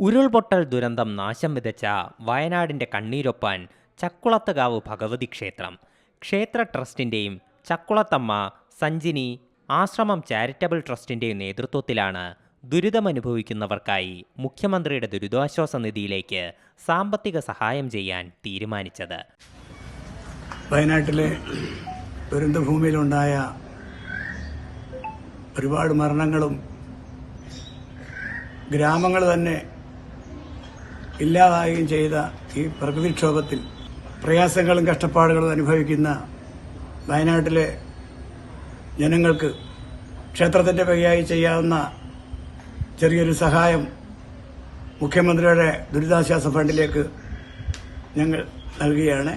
ഉരുൾപൊട്ടൽ ദുരന്തം നാശം വിതച്ച വയനാടിന്റെ കണ്ണീരൊപ്പാൻ ചക്കുളത്തുകാവ് ഭഗവതി ക്ഷേത്രം. ക്ഷേത്ര ട്രസ്റ്റിന്റെയും ചക്കുളത്തമ്മ സഞ്ജിനി ആശ്രമം ചാരിറ്റബിൾ ട്രസ്റ്റിന്റെയും നേതൃത്വത്തിലാണ് ദുരിതമനുഭവിക്കുന്നവർക്കായി മുഖ്യമന്ത്രിയുടെ ദുരിതാശ്വാസ നിധിയിലേക്ക് സാമ്പത്തിക സഹായം ചെയ്യാൻ തീരുമാനിച്ചത്. വയനാട്ടിലെ ദുരന്തഭൂമിയിലുണ്ടായ ഒരുപാട് മരണങ്ങളും ഗ്രാമങ്ങൾ തന്നെ ഇല്ലാതാവുകയും ചെയ്ത ഈ പ്രകൃതിക്ഷോഭത്തിൽ പ്രയാസങ്ങളും കഷ്ടപ്പാടുകളും അനുഭവിക്കുന്ന വയനാട്ടിലെ ജനങ്ങൾക്ക് ക്ഷേത്രത്തിന്റെ വകയായി ചെയ്യാവുന്ന ചെറിയൊരു സഹായം മുഖ്യമന്ത്രിയുടെ ദുരിതാശ്വാസ ഫണ്ടിലേക്ക് ഞങ്ങൾ നൽകുകയാണ്.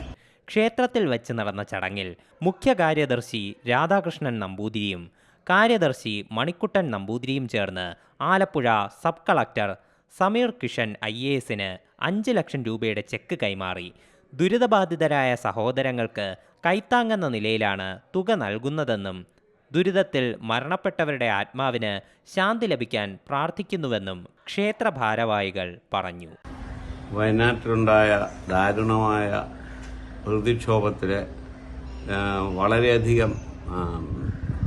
ക്ഷേത്രത്തിൽ വെച്ച് നടന്ന ചടങ്ങിൽ മുഖ്യ കാര്യദർശി രാധാകൃഷ്ണൻ നമ്പൂതിരിയും കാര്യദർശി മണിക്കുട്ടൻ നമ്പൂതിരിയും ചേർന്ന് Alappuzha sub collector Sameer Kishan I A എസിന് അഞ്ച് ലക്ഷം രൂപയുടെ ചെക്ക് കൈമാറി. ദുരിതബാധിതരായ സഹോദരങ്ങൾക്ക് കൈത്താങ്ങെന്ന നിലയിലാണ് തുക നൽകുന്നതെന്നും ദുരിതത്തിൽ മരണപ്പെട്ടവരുടെ ആത്മാവിന് ശാന്തി ലഭിക്കാൻ പ്രാർത്ഥിക്കുന്നുവെന്നും ക്ഷേത്ര ഭാരവാഹികൾ പറഞ്ഞു. വയനാട്ടിലുണ്ടായ ദാരുണമായ പ്രകൃതിക്ഷോഭത്തിൽ വളരെയധികം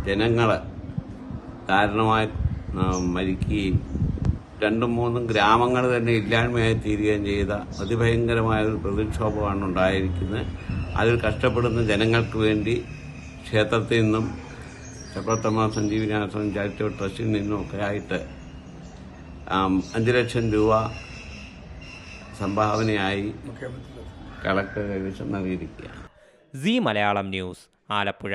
ജനങ്ങൾ ദാരുണമായി മരിക്കുകയും രണ്ടും മൂന്നും ഗ്രാമങ്ങൾ തന്നെ ഇല്ലായ്മയായി തീരുകയും ചെയ്ത അതിഭയങ്കരമായ ഒരു പ്രതിക്ഷോഭമാണ് ഉണ്ടായിരിക്കുന്നത്. അതിൽ കഷ്ടപ്പെടുന്ന ജനങ്ങൾക്ക് വേണ്ടി ക്ഷേത്രത്തിൽ നിന്നും ചക്രത്തമ്മ സഞ്ജീവിനാശ്രമം ചാരിറ്റബിൾ ട്രസ്റ്റിൽ നിന്നും ഒക്കെ ആയിട്ട് അഞ്ച് ലക്ഷം രൂപ സംഭാവനയായി കളക്ടർ കൈവശം നൽകിയിരിക്കുകയാണ്. C Malayalam news Alappuzha.